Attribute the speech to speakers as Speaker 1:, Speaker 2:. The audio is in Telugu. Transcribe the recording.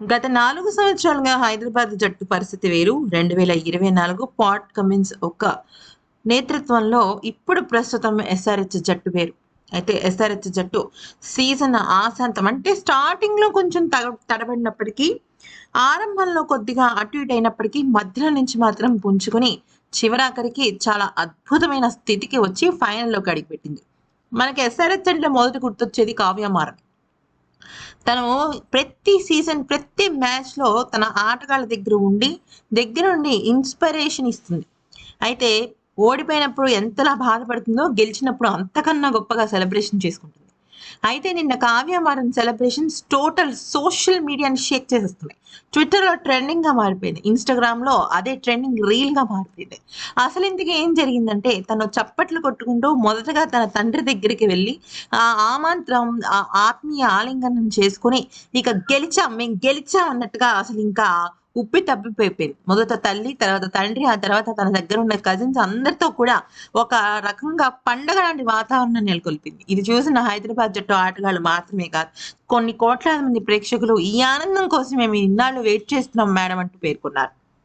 Speaker 1: గత నాలుగు సంవత్సరాలుగా హైదరాబాద్ జట్టు పరిస్థితి వేరు. రెండు వేల ఇరవై నాలుగు పాట్ కమిన్స్ ఒక నేతృత్వంలో ఇప్పుడు ప్రస్తుతం ఎస్ఆర్హెచ్ జట్టు వేరు. అయితే ఎస్ఆర్హెచ్ జట్టు సీజన్ ఆశాంతం అంటే స్టార్టింగ్లో కొంచెం తగ తడబడినప్పటికీ ఆరంభంలో కొద్దిగా అటు ఇటు అయినప్పటికీ మధ్యలో నుంచి మాత్రం పుంజుకొని చివరాఖరికి చాలా అద్భుతమైన స్థితికి వచ్చి ఫైనల్లోకి అడిగిపెట్టింది. మనకి ఎస్ఆర్హెచ్ అంటే మొదట గుర్తొచ్చేది కావ్యమారన్ తను ప్రతి సీజన్ ప్రతి మ్యాచ్లో తన ఆటగాళ్ళ దగ్గర ఉండి దగ్గర ఉండి ఇన్స్పిరేషన్ ఇస్తుంది. అయితే ఓడిపోయినప్పుడు ఎంతలా బాధపడుతుందో గెలిచినప్పుడు అంతకన్నా గొప్పగా సెలబ్రేషన్ చేసుకుంటుంది. అయితే నిన్న కావ్యమారన్ సెలబ్రేషన్స్ టోటల్ సోషల్ మీడియాని షేక్ చేసేస్తున్నాయి. ట్విట్టర్లో ట్రెండింగ్గా మారిపోయింది. ఇన్స్టాగ్రామ్లో అదే ట్రెండింగ్ రీల్గా మారిపోయింది. అసలు ఇంతకీ ఏం జరిగిందంటే తను చప్పట్లు కొట్టుకుంటూ మొదటగా తన తండ్రి దగ్గరికి వెళ్ళి ఆ ఆ ఆత్మీయ ఆలింగనం చేసుకుని ఇక గెలిచాం మేము గెలిచాం అన్నట్టుగా అసలు ఇంకా ఉప్పి తప్పిపోయిపోయింది. మొదట తల్లి తర్వాత తండ్రి ఆ తర్వాత తన దగ్గర ఉన్న కజిన్స్ అందరితో కూడా ఒక రకంగా పండగ లాంటి వాతావరణం నెలకొల్పింది. ఇది చూసిన హైదరాబాద్ జట్టు ఆటగాళ్ళు మాత్రమే కాదు కొన్ని కోట్లాది మంది ప్రేక్షకులు ఈ ఆనందం కోసం మేము ఇన్నాళ్ళు వెయిట్ చేస్తున్నాం మేడం అంటూ పేర్కొన్నారు.